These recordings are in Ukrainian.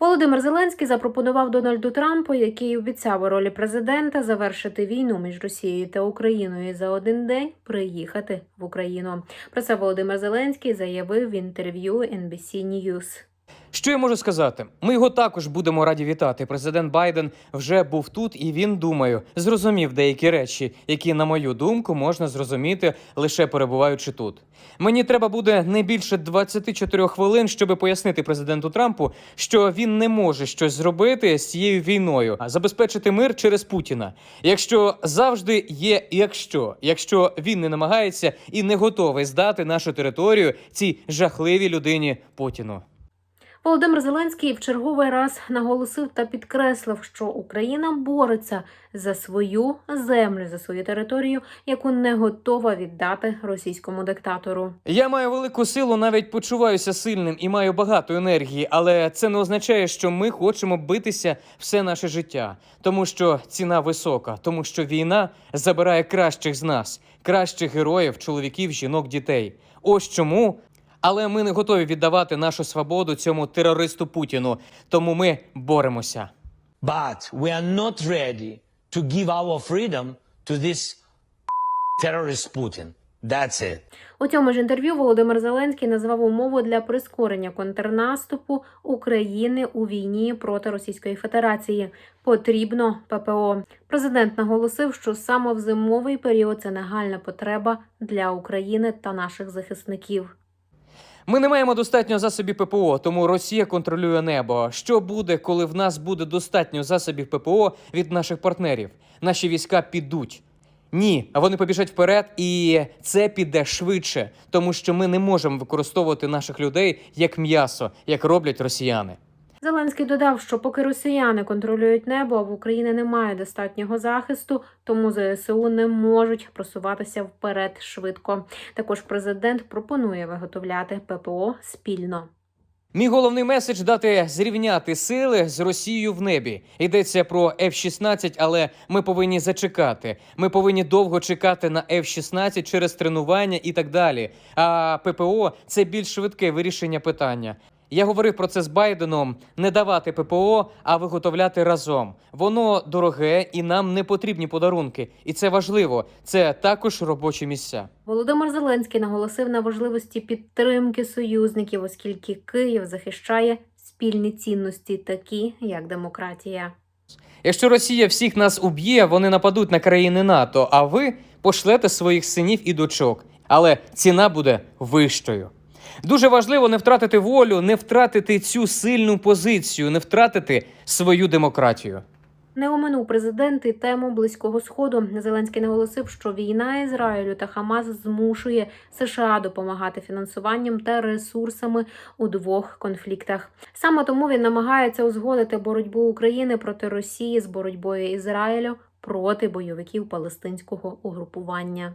Володимир Зеленський запропонував Дональду Трампу, який обіцяв у ролі президента завершити війну між Росією та Україною за один день приїхати в Україну. Про це Володимир Зеленський заявив в інтерв'ю NBC News. Що я можу сказати? Ми його також будемо раді вітати. Президент Байден вже був тут, і він, думаю, зрозумів деякі речі, які, на мою думку, можна зрозуміти лише перебуваючи тут. Мені треба буде не більше 24 хвилин, щоб пояснити президенту Трампу, що він не може щось зробити з цією війною, а забезпечити мир через Путіна. Якщо завжди є якщо, якщо він не намагається і не готовий здати нашу територію цій жахливій людині Путіну. Володимир Зеленський в черговий раз наголосив та підкреслив, що Україна бореться за свою землю, за свою територію, яку не готова віддати російському диктатору. Я маю велику силу, навіть почуваюся сильним і маю багато енергії, але це не означає, що ми хочемо битися все наше життя, тому що ціна висока, тому що війна забирає кращих з нас, кращих героїв, чоловіків, жінок, дітей. Ось чому. Але ми не готові віддавати нашу свободу цьому терористу Путіну, тому ми боремося. But we are not ready to give our freedom to this terrorist Putin. That's it. У цьому ж інтерв'ю Володимир Зеленський назвав умову для прискорення контрнаступу України у війні проти Російської Федерації. Потрібно ППО. Президент наголосив, що саме в зимовий період це нагальна потреба для України та наших захисників. Ми не маємо достатньо засобів ППО, тому Росія контролює небо. Що буде, коли в нас буде достатньо засобів ППО від наших партнерів? Наші війська підуть. Ні, а вони побіжать вперед, і це піде швидше, тому що ми не можемо використовувати наших людей як м'ясо, як роблять росіяни. Зеленський додав, що поки росіяни контролюють небо, а в Україні немає достатнього захисту, тому ЗСУ не можуть просуватися вперед швидко. Також президент пропонує виготовляти ППО спільно. Мій головний меседж дати зрівняти сили з Росією в небі. Йдеться про F-16, але ми повинні зачекати. Ми повинні довго чекати на F-16 через тренування і так далі. А ППО це більш швидке вирішення питання. Я говорив про це з Байденом: не давати ППО, а виготовляти разом. Воно дороге і нам не потрібні подарунки. І це важливо. Це також робочі місця. Володимир Зеленський наголосив на важливості підтримки союзників, оскільки Київ захищає спільні цінності, такі як демократія. Якщо Росія всіх нас уб'є, вони нападуть на країни НАТО, а ви пошлете своїх синів і дочок. Але ціна буде вищою. Дуже важливо не втратити волю, не втратити цю сильну позицію, не втратити свою демократію. Не оминув президент і тему близького сходу. Зеленський наголосив, що війна Ізраїлю та Хамас змушує США допомагати фінансуванням та ресурсами у двох конфліктах. Саме тому він намагається узгодити боротьбу України проти Росії з боротьбою Ізраїлю проти бойовиків палестинського угрупування.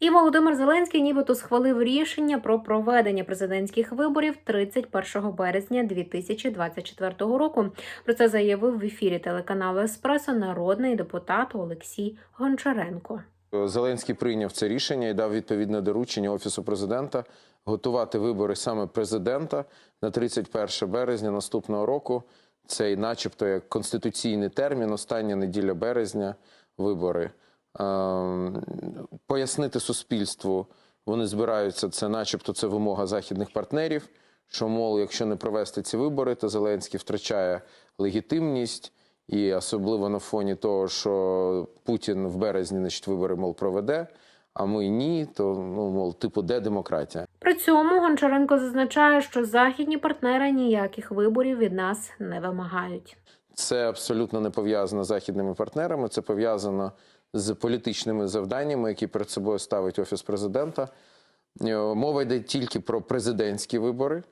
І Володимир Зеленський нібито схвалив рішення про проведення президентських виборів 31 березня 2024 року. Про це заявив в ефірі телеканалу Еспресо народний депутат Олексій Гончаренко. Зеленський прийняв це рішення і дав відповідне доручення офісу президента готувати вибори саме президента на 31 березня наступного року. Це, начебто, як конституційний термін, остання неділя березня, вибори. Пояснити суспільству вони збираються. Це, начебто, це вимога західних партнерів. Що, мов, якщо не провести ці вибори, то Зеленський втрачає легітимність, і особливо на фоні того, що Путін в березні значить, вибори мов проведе, а ми ні, то ну мов, типу, де демократія? При цьому Гончаренко зазначає, що західні партнери ніяких виборів від нас не вимагають. Це абсолютно не пов'язано з західними партнерами. Це пов'язано з політичними завданнями, які перед собою ставить офіс президента. Е, Мова йде тільки про президентські вибори,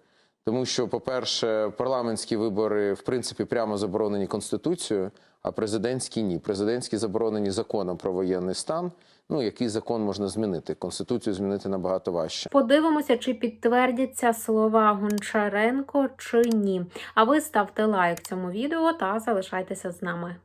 тому що, по-перше, парламентські вибори в принципі прямо заборонені конституцією, а президентські ні. Президентські заборонені законом про воєнний стан. Ну який закон можна змінити? Конституцію змінити набагато важче. Подивимося, чи підтвердяться слова Гончаренко чи ні. А ви ставте лайк цьому відео та залишайтеся з нами.